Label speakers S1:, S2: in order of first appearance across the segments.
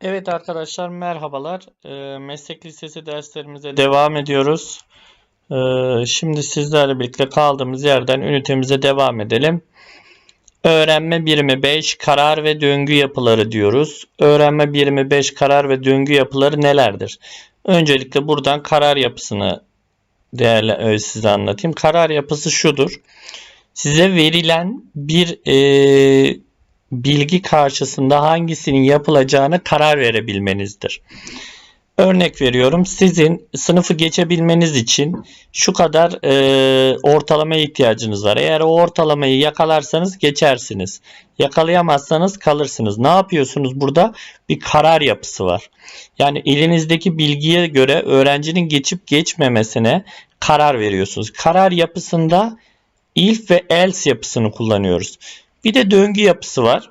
S1: Evet arkadaşlar merhabalar. Ee, meslek lisesi derslerimize devam ediyoruz. Ee, şimdi sizlerle birlikte kaldığımız yerden ünitemize devam edelim. Öğrenme birimi 5 karar ve döngü yapıları diyoruz. Öğrenme birimi 5 karar ve döngü yapıları nelerdir? Öncelikle buradan karar yapısını değerli e, size anlatayım. Karar yapısı şudur. Size verilen bir e, bilgi karşısında hangisinin yapılacağını karar verebilmenizdir. Örnek veriyorum sizin sınıfı geçebilmeniz için şu kadar e, ortalamaya ihtiyacınız var. Eğer o ortalamayı yakalarsanız geçersiniz. Yakalayamazsanız kalırsınız. Ne yapıyorsunuz burada? Bir karar yapısı var. Yani elinizdeki bilgiye göre öğrencinin geçip geçmemesine karar veriyorsunuz. Karar yapısında if ve else yapısını kullanıyoruz. Bir de döngü yapısı var.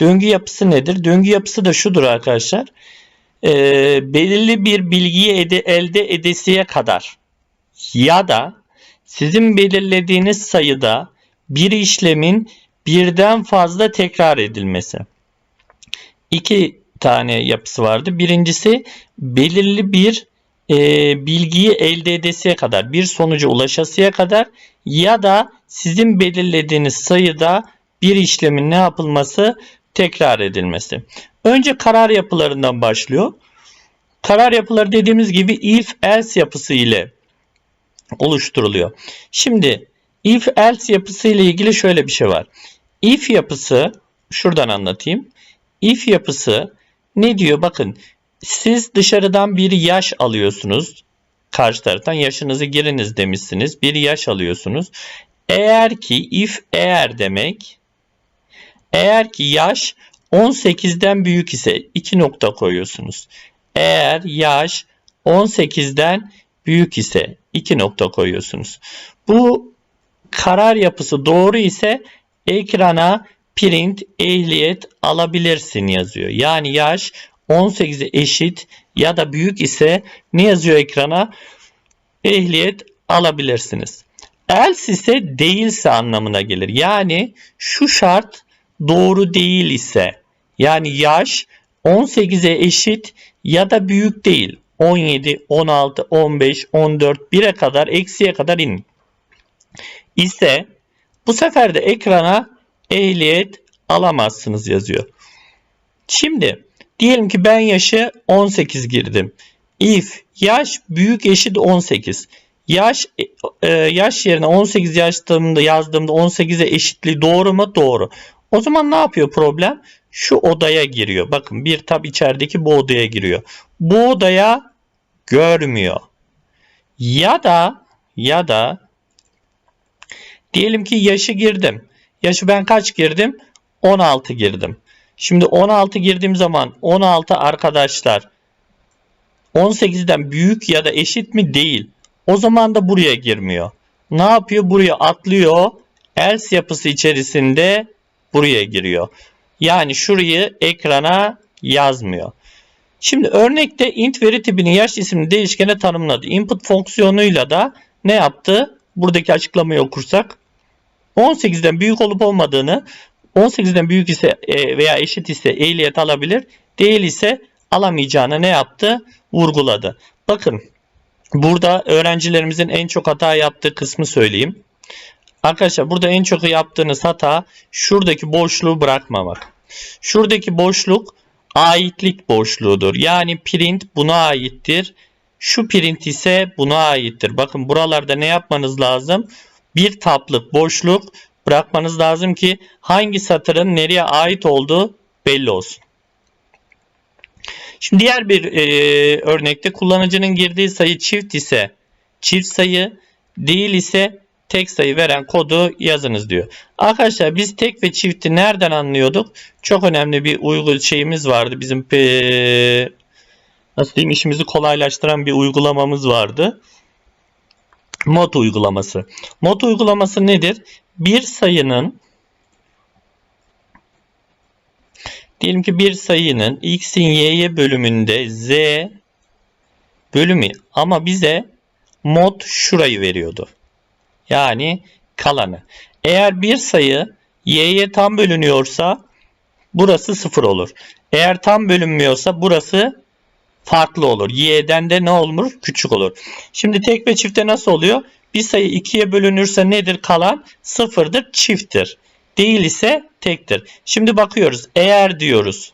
S1: Döngü yapısı nedir? Döngü yapısı da şudur arkadaşlar. Ee, belirli bir bilgiyi ede, elde edesiye kadar ya da sizin belirlediğiniz sayıda bir işlemin birden fazla tekrar edilmesi. İki tane yapısı vardı. Birincisi belirli bir e, bilgiyi elde edesiye kadar, bir sonuca ulaşasıya kadar ya da sizin belirlediğiniz sayıda bir işlemin ne yapılması tekrar edilmesi. Önce karar yapılarından başlıyor. Karar yapıları dediğimiz gibi if else yapısı ile oluşturuluyor. Şimdi if else yapısı ile ilgili şöyle bir şey var. If yapısı şuradan anlatayım. If yapısı ne diyor? Bakın siz dışarıdan bir yaş alıyorsunuz. Karşı taraftan yaşınızı giriniz demişsiniz. Bir yaş alıyorsunuz. Eğer ki if eğer demek eğer ki yaş 18'den büyük ise 2 nokta koyuyorsunuz. Eğer yaş 18'den büyük ise 2 nokta koyuyorsunuz. Bu karar yapısı doğru ise ekrana print ehliyet alabilirsin yazıyor. Yani yaş 18'e eşit ya da büyük ise ne yazıyor ekrana? Ehliyet alabilirsiniz. Else ise değilse anlamına gelir. Yani şu şart doğru değil ise yani yaş 18'e eşit ya da büyük değil. 17, 16, 15, 14, 1'e kadar eksiye kadar in. ise bu sefer de ekrana ehliyet alamazsınız yazıyor. Şimdi diyelim ki ben yaşı 18 girdim. If yaş büyük eşit 18. Yaş e, yaş yerine 18 yazdığımda yazdığımda 18'e eşitliği doğru mu? Doğru. O zaman ne yapıyor problem? Şu odaya giriyor. Bakın bir tab içerideki bu odaya giriyor. Bu odaya görmüyor. Ya da ya da diyelim ki yaşı girdim. Yaşı ben kaç girdim? 16 girdim. Şimdi 16 girdiğim zaman 16 arkadaşlar 18'den büyük ya da eşit mi? Değil. O zaman da buraya girmiyor. Ne yapıyor? Buraya atlıyor. Else yapısı içerisinde buraya giriyor. Yani şurayı ekrana yazmıyor. Şimdi örnekte int veri tipini yaş isimli değişkene tanımladı. Input fonksiyonuyla da ne yaptı? Buradaki açıklamayı okursak 18'den büyük olup olmadığını 18'den büyük ise e, veya eşit ise ehliyet alabilir. Değil ise alamayacağını ne yaptı? Vurguladı. Bakın burada öğrencilerimizin en çok hata yaptığı kısmı söyleyeyim. Arkadaşlar burada en çok yaptığınız hata şuradaki boşluğu bırakmamak. Şuradaki boşluk aitlik boşluğudur. Yani print buna aittir. Şu print ise buna aittir. Bakın buralarda ne yapmanız lazım? Bir taplık boşluk bırakmanız lazım ki hangi satırın nereye ait olduğu belli olsun. Şimdi diğer bir e, örnekte kullanıcının girdiği sayı çift ise çift sayı değil ise tek sayı veren kodu yazınız diyor. Arkadaşlar biz tek ve çifti nereden anlıyorduk? Çok önemli bir uygul şeyimiz vardı. Bizim ee, nasıl diyeyim işimizi kolaylaştıran bir uygulamamız vardı. Mod uygulaması. Mod uygulaması nedir? Bir sayının diyelim ki bir sayının x'in y'ye bölümünde z bölümü ama bize mod şurayı veriyordu. Yani kalanı. Eğer bir sayı y'ye tam bölünüyorsa burası 0 olur. Eğer tam bölünmüyorsa burası farklı olur. Y'den de ne olur? Küçük olur. Şimdi tek ve çifte nasıl oluyor? Bir sayı ikiye bölünürse nedir kalan? Sıfırdır, çifttir. Değil ise tektir. Şimdi bakıyoruz. Eğer diyoruz.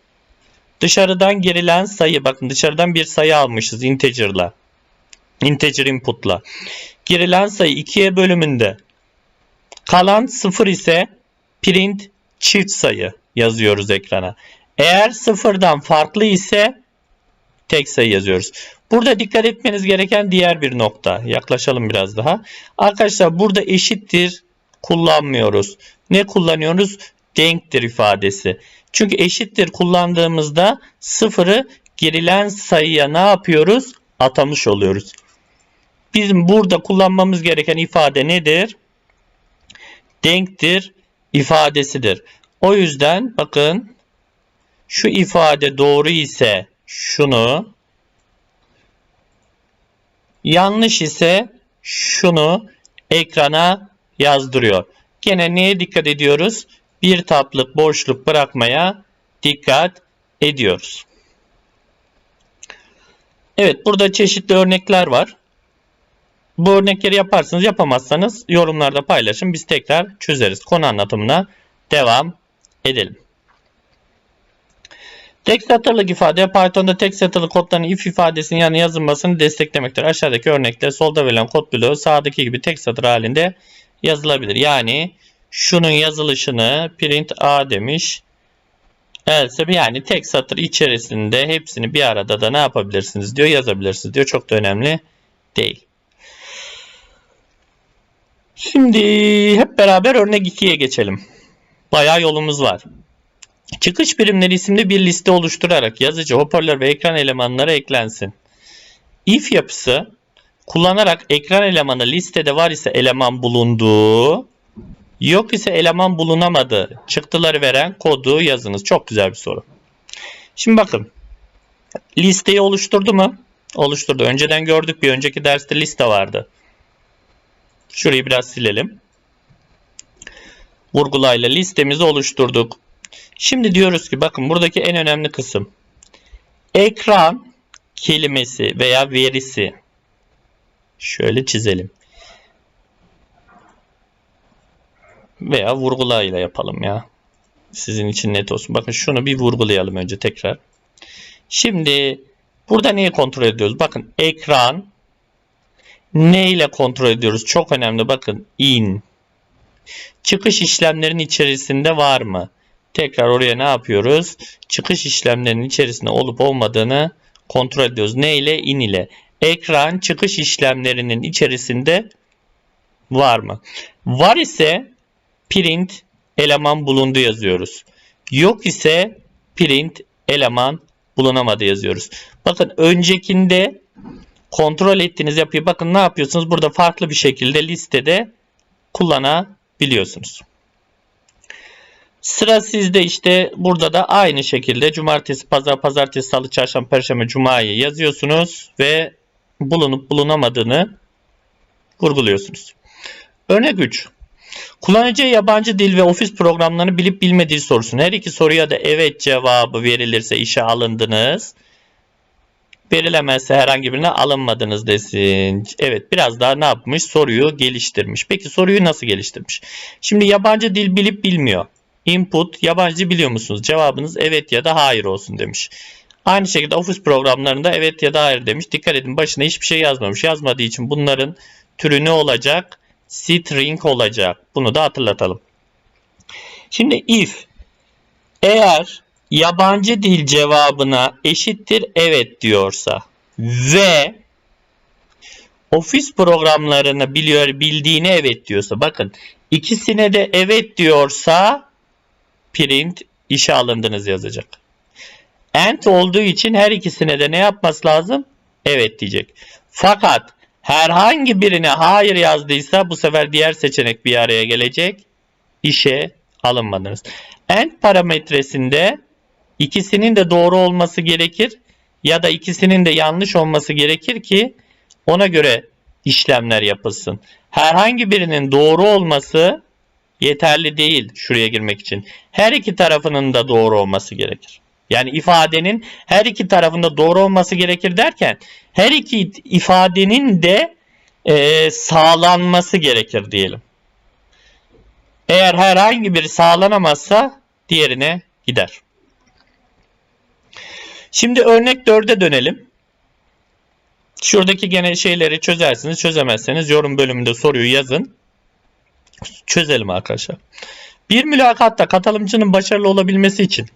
S1: Dışarıdan girilen sayı. Bakın dışarıdan bir sayı almışız integer'la. Integer input'la. Girilen sayı ikiye bölümünde. Kalan sıfır ise print çift sayı yazıyoruz ekrana. Eğer sıfırdan farklı ise tek sayı yazıyoruz. Burada dikkat etmeniz gereken diğer bir nokta. Yaklaşalım biraz daha. Arkadaşlar burada eşittir kullanmıyoruz. Ne kullanıyoruz? Denktir ifadesi. Çünkü eşittir kullandığımızda sıfırı girilen sayıya ne yapıyoruz? Atamış oluyoruz. Bizim burada kullanmamız gereken ifade nedir? Denktir ifadesidir. O yüzden bakın şu ifade doğru ise şunu yanlış ise şunu ekrana yazdırıyor. Gene neye dikkat ediyoruz? Bir taplık boşluk bırakmaya dikkat ediyoruz. Evet burada çeşitli örnekler var. Bu örnekleri yaparsınız yapamazsanız yorumlarda paylaşın biz tekrar çözeriz. Konu anlatımına devam edelim. Tek satırlık ifade Python'da tek satırlık kodların if ifadesinin yanına yazılmasını desteklemektir. Aşağıdaki örnekte solda verilen kod bloğu sağdaki gibi tek satır halinde yazılabilir. Yani şunun yazılışını print a demiş. Else yani tek satır içerisinde hepsini bir arada da ne yapabilirsiniz diyor yazabilirsiniz diyor. Çok da önemli değil. Şimdi hep beraber örnek 2'ye geçelim. Bayağı yolumuz var. Çıkış birimleri isimli bir liste oluşturarak yazıcı, hoparlör ve ekran elemanları eklensin. If yapısı kullanarak ekran elemanı listede var ise eleman bulunduğu, yok ise eleman bulunamadığı çıktıları veren kodu yazınız. Çok güzel bir soru. Şimdi bakın. Listeyi oluşturdu mu? Oluşturdu. Önceden gördük bir önceki derste liste vardı. Şurayı biraz silelim. Vurgulayla listemizi oluşturduk. Şimdi diyoruz ki bakın buradaki en önemli kısım. Ekran kelimesi veya verisi. Şöyle çizelim. Veya vurgulayla yapalım ya. Sizin için net olsun. Bakın şunu bir vurgulayalım önce tekrar. Şimdi burada neyi kontrol ediyoruz? Bakın ekran ne ile kontrol ediyoruz? Çok önemli. Bakın in. Çıkış işlemlerinin içerisinde var mı? Tekrar oraya ne yapıyoruz? Çıkış işlemlerinin içerisinde olup olmadığını kontrol ediyoruz. Ne ile? In ile. Ekran çıkış işlemlerinin içerisinde var mı? Var ise print eleman bulundu yazıyoruz. Yok ise print eleman bulunamadı yazıyoruz. Bakın öncekinde kontrol ettiğiniz yapıyı bakın ne yapıyorsunuz? Burada farklı bir şekilde listede kullanabiliyorsunuz. Sıra sizde işte burada da aynı şekilde cumartesi, pazar, pazartesi, salı, çarşamba, perşembe, cumayı yazıyorsunuz ve bulunup bulunamadığını vurguluyorsunuz. Örnek 3. Kullanıcıya yabancı dil ve ofis programlarını bilip bilmediği sorusunu her iki soruya da evet cevabı verilirse işe alındınız. Verilemezse herhangi birine alınmadınız desin. Evet biraz daha ne yapmış? Soruyu geliştirmiş. Peki soruyu nasıl geliştirmiş? Şimdi yabancı dil bilip bilmiyor. Input yabancı biliyor musunuz? Cevabınız evet ya da hayır olsun demiş. Aynı şekilde ofis programlarında evet ya da hayır demiş. Dikkat edin başına hiçbir şey yazmamış. Yazmadığı için bunların türü ne olacak? String olacak. Bunu da hatırlatalım. Şimdi if eğer yabancı dil cevabına eşittir evet diyorsa ve ofis programlarını biliyor bildiğini evet diyorsa bakın ikisine de evet diyorsa print işe alındınız yazacak. And olduğu için her ikisine de ne yapması lazım? Evet diyecek. Fakat herhangi birine hayır yazdıysa bu sefer diğer seçenek bir araya gelecek. İşe alınmadınız. And parametresinde ikisinin de doğru olması gerekir ya da ikisinin de yanlış olması gerekir ki ona göre işlemler yapılsın. Herhangi birinin doğru olması yeterli değil şuraya girmek için. Her iki tarafının da doğru olması gerekir. Yani ifadenin her iki tarafında doğru olması gerekir derken her iki ifadenin de e, sağlanması gerekir diyelim. Eğer herhangi biri sağlanamazsa diğerine gider. Şimdi örnek 4'e dönelim. Şuradaki gene şeyleri çözersiniz. Çözemezseniz yorum bölümünde soruyu yazın. Çözelim arkadaşlar. Bir mülakatta katılımcının başarılı olabilmesi için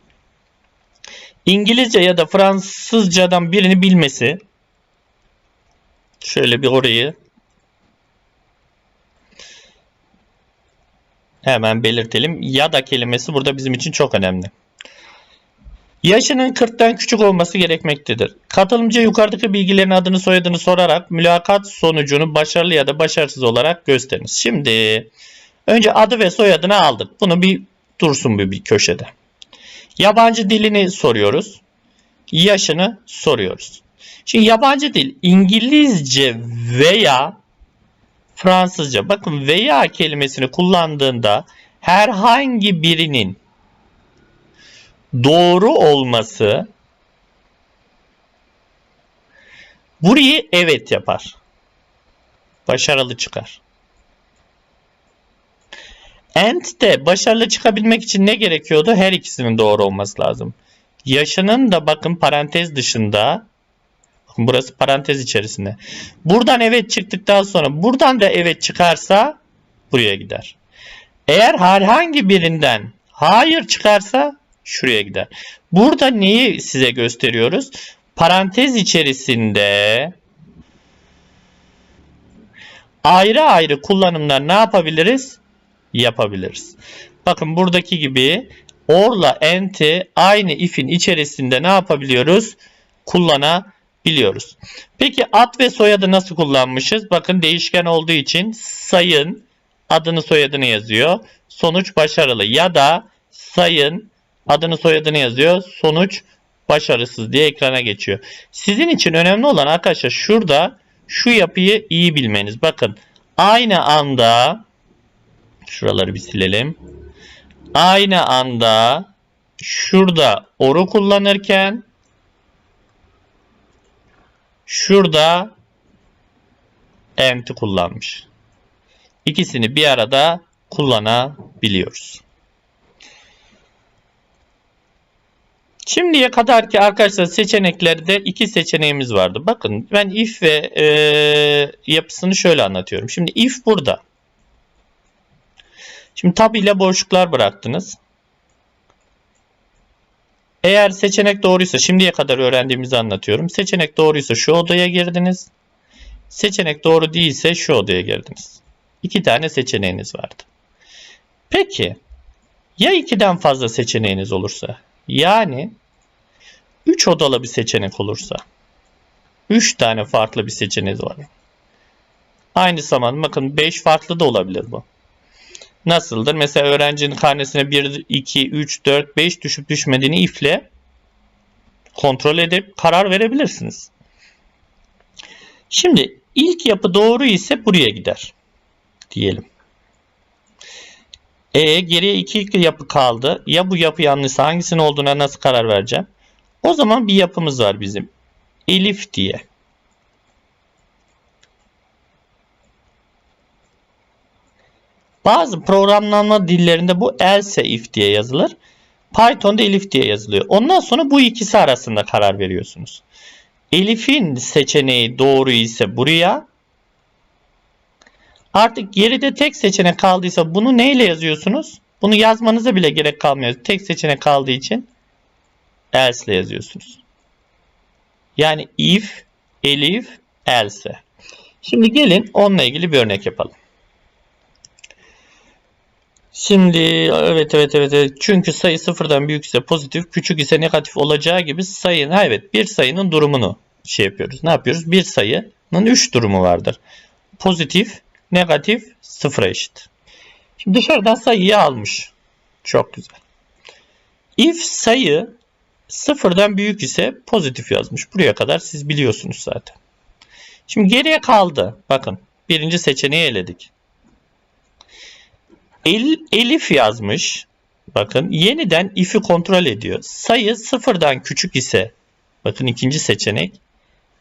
S1: İngilizce ya da Fransızcadan birini bilmesi şöyle bir orayı hemen belirtelim. Ya da kelimesi burada bizim için çok önemli. Yaşının 40'tan küçük olması gerekmektedir. Katılımcı yukarıdaki bilgilerin adını soyadını sorarak mülakat sonucunu başarılı ya da başarısız olarak gösteriniz. Şimdi önce adı ve soyadını aldık. Bunu bir dursun bir, bir köşede. Yabancı dilini soruyoruz. Yaşını soruyoruz. Şimdi yabancı dil İngilizce veya Fransızca. Bakın veya kelimesini kullandığında herhangi birinin doğru olması burayı evet yapar. Başarılı çıkar. And de başarılı çıkabilmek için ne gerekiyordu? Her ikisinin doğru olması lazım. Yaşının da bakın parantez dışında burası parantez içerisinde. Buradan evet çıktıktan sonra buradan da evet çıkarsa buraya gider. Eğer herhangi birinden hayır çıkarsa şuraya gider. Burada neyi size gösteriyoruz? Parantez içerisinde ayrı ayrı kullanımlar ne yapabiliriz? Yapabiliriz. Bakın buradaki gibi orla enti aynı if'in içerisinde ne yapabiliyoruz? Kullanabiliyoruz. Peki ad ve soyadı nasıl kullanmışız? Bakın değişken olduğu için sayın adını soyadını yazıyor. Sonuç başarılı ya da sayın adını soyadını yazıyor. Sonuç başarısız diye ekrana geçiyor. Sizin için önemli olan arkadaşlar şurada şu yapıyı iyi bilmeniz. Bakın aynı anda şuraları bir silelim. Aynı anda şurada oru kullanırken şurada enti kullanmış. İkisini bir arada kullanabiliyoruz. Şimdiye kadar ki arkadaşlar seçeneklerde iki seçeneğimiz vardı. Bakın ben if ve e, yapısını şöyle anlatıyorum. Şimdi if burada. Şimdi tab ile boşluklar bıraktınız. Eğer seçenek doğruysa şimdiye kadar öğrendiğimizi anlatıyorum. Seçenek doğruysa şu odaya girdiniz. Seçenek doğru değilse şu odaya girdiniz. İki tane seçeneğiniz vardı. Peki ya ikiden fazla seçeneğiniz olursa? Yani 3 odalı bir seçenek olursa 3 tane farklı bir seçeneğiniz var. Aynı zamanda bakın 5 farklı da olabilir bu. Nasıldır? Mesela öğrencinin karnesine 1, 2, 3, 4, 5 düşüp düşmediğini ifle kontrol edip karar verebilirsiniz. Şimdi ilk yapı doğru ise buraya gider. Diyelim. E geriye iki yapı kaldı. Ya bu yapı yanlışsa hangisinin olduğuna nasıl karar vereceğim? O zaman bir yapımız var bizim. Elif diye. Bazı programlama dillerinde bu else if diye yazılır. Python'da elif diye yazılıyor. Ondan sonra bu ikisi arasında karar veriyorsunuz. Elif'in seçeneği doğru ise buraya. Artık geride tek seçenek kaldıysa bunu neyle yazıyorsunuz? Bunu yazmanıza bile gerek kalmıyor. Tek seçenek kaldığı için else ile yazıyorsunuz. Yani if, elif, else. Şimdi gelin onunla ilgili bir örnek yapalım. Şimdi evet evet evet evet çünkü sayı sıfırdan büyükse pozitif küçük ise negatif olacağı gibi sayının ha evet bir sayının durumunu şey yapıyoruz. Ne yapıyoruz? Bir sayının 3 durumu vardır. Pozitif, negatif, sıfıra eşit. Şimdi dışarıdan sayıyı almış. Çok güzel. If sayı sıfırdan büyük ise pozitif yazmış. Buraya kadar siz biliyorsunuz zaten. Şimdi geriye kaldı. Bakın birinci seçeneği eledik. El, Elif yazmış. Bakın yeniden if'i kontrol ediyor. Sayı sıfırdan küçük ise bakın ikinci seçenek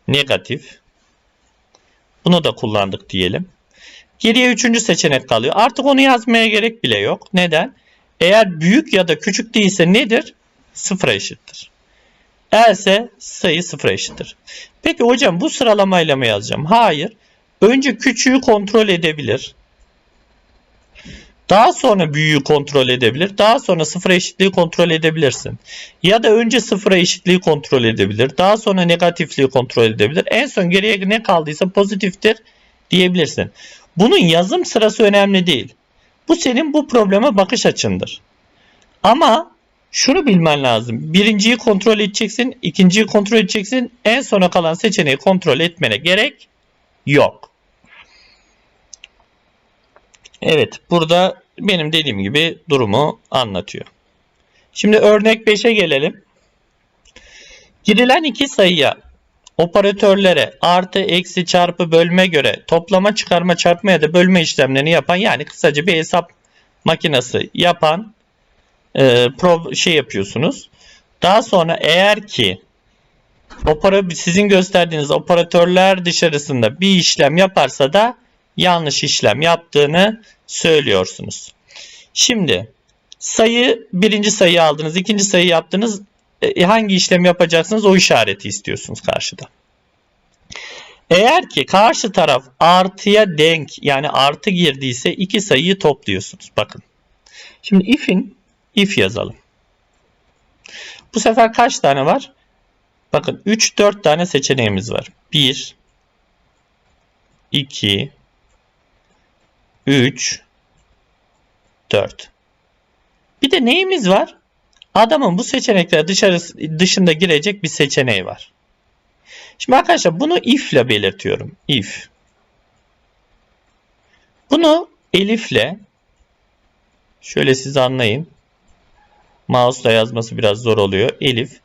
S1: negatif. Bunu da kullandık diyelim. Geriye üçüncü seçenek kalıyor. Artık onu yazmaya gerek bile yok. Neden? Eğer büyük ya da küçük değilse nedir? Sıfıra eşittir. Else sayı sıfıra eşittir. Peki hocam bu sıralamayla mı yazacağım? Hayır. Önce küçüğü kontrol edebilir. Daha sonra büyüğü kontrol edebilir. Daha sonra sıfıra eşitliği kontrol edebilirsin. Ya da önce sıfıra eşitliği kontrol edebilir. Daha sonra negatifliği kontrol edebilir. En son geriye ne kaldıysa pozitiftir diyebilirsin. Bunun yazım sırası önemli değil. Bu senin bu probleme bakış açındır. Ama şunu bilmen lazım. Birinciyi kontrol edeceksin, ikinciyi kontrol edeceksin. En sona kalan seçeneği kontrol etmene gerek yok. Evet, burada benim dediğim gibi durumu anlatıyor. Şimdi örnek 5'e gelelim. Girilen iki sayıya operatörlere artı, eksi, çarpı, bölme göre toplama, çıkarma, çarpma ya da bölme işlemlerini yapan yani kısaca bir hesap makinesi yapan e, pro, şey yapıyorsunuz. Daha sonra eğer ki opera, sizin gösterdiğiniz operatörler dışarısında bir işlem yaparsa da yanlış işlem yaptığını söylüyorsunuz. Şimdi sayı birinci sayı aldınız, ikinci sayı yaptınız. E, hangi işlem yapacaksınız o işareti istiyorsunuz karşıda. Eğer ki karşı taraf artıya denk yani artı girdiyse iki sayıyı topluyorsunuz. Bakın. Şimdi if'in if yazalım. Bu sefer kaç tane var? Bakın 3-4 tane seçeneğimiz var. 1 2 3 4 Bir de neyimiz var? Adamın bu seçenekler dışarısı, dışında girecek bir seçeneği var. Şimdi arkadaşlar bunu if ile belirtiyorum. If. Bunu elifle şöyle siz anlayın. Mouse'la yazması biraz zor oluyor. Elif.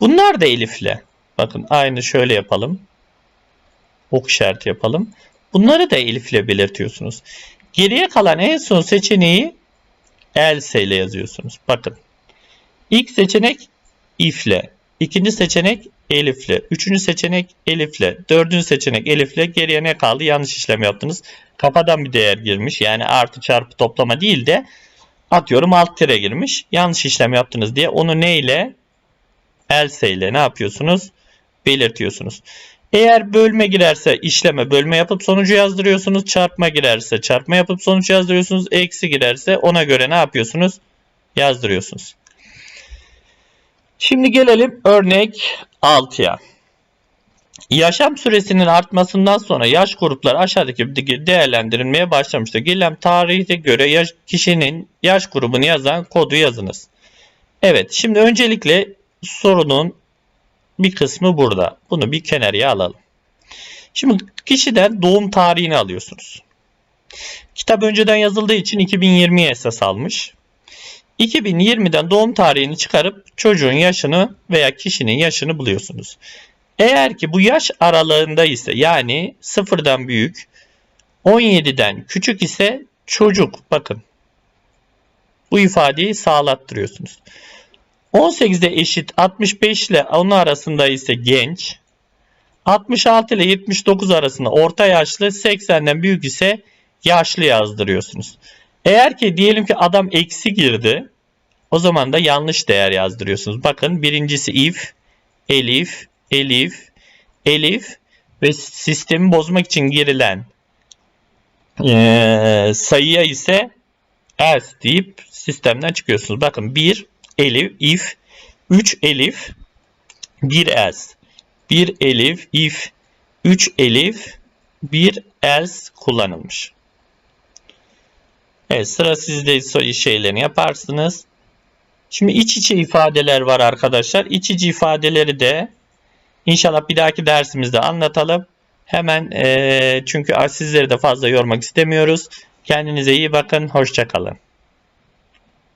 S1: Bunlar da elifle. Bakın aynı şöyle yapalım. Ok işareti yapalım. Bunları da elifle belirtiyorsunuz. Geriye kalan en son seçeneği else ile yazıyorsunuz. Bakın. İlk seçenek if'le. ikinci seçenek elif'le. Üçüncü seçenek elif'le. Dördüncü seçenek elif'le. Geriye ne kaldı? Yanlış işlem yaptınız. Kafadan bir değer girmiş. Yani artı çarpı toplama değil de atıyorum alt tire girmiş. Yanlış işlem yaptınız diye onu ne ile? Else ile ne yapıyorsunuz? Belirtiyorsunuz. Eğer bölme girerse işleme bölme yapıp sonucu yazdırıyorsunuz. Çarpma girerse çarpma yapıp sonuç yazdırıyorsunuz. Eksi girerse ona göre ne yapıyorsunuz? Yazdırıyorsunuz. Şimdi gelelim örnek 6'ya. Yaşam süresinin artmasından sonra yaş grupları aşağıdaki değerlendirilmeye başlamıştır. Gelen tarihe göre yaş, kişinin yaş grubunu yazan kodu yazınız. Evet şimdi öncelikle sorunun bir kısmı burada. Bunu bir kenarıya alalım. Şimdi kişiden doğum tarihini alıyorsunuz. Kitap önceden yazıldığı için 2020'ye esas almış. 2020'den doğum tarihini çıkarıp çocuğun yaşını veya kişinin yaşını buluyorsunuz. Eğer ki bu yaş aralığında ise yani sıfırdan büyük 17'den küçük ise çocuk bakın bu ifadeyi sağlattırıyorsunuz. 18'de eşit 65 ile onun arasında ise genç 66 ile 79 arasında orta yaşlı 80'den büyük ise yaşlı yazdırıyorsunuz. Eğer ki diyelim ki adam eksi girdi o zaman da yanlış değer yazdırıyorsunuz. Bakın birincisi if, elif, elif, elif ve sistemi bozmak için girilen e, sayıya ise else deyip sistemden çıkıyorsunuz. Bakın 1 elif, if, 3 elif, 1 else. 1 elif, if, 3 elif, 1 else kullanılmış. Evet sıra sizde şeylerini yaparsınız. Şimdi iç içe ifadeler var arkadaşlar. İç içe ifadeleri de inşallah bir dahaki dersimizde anlatalım. Hemen e, çünkü sizleri de fazla yormak istemiyoruz. Kendinize iyi bakın. Hoşçakalın.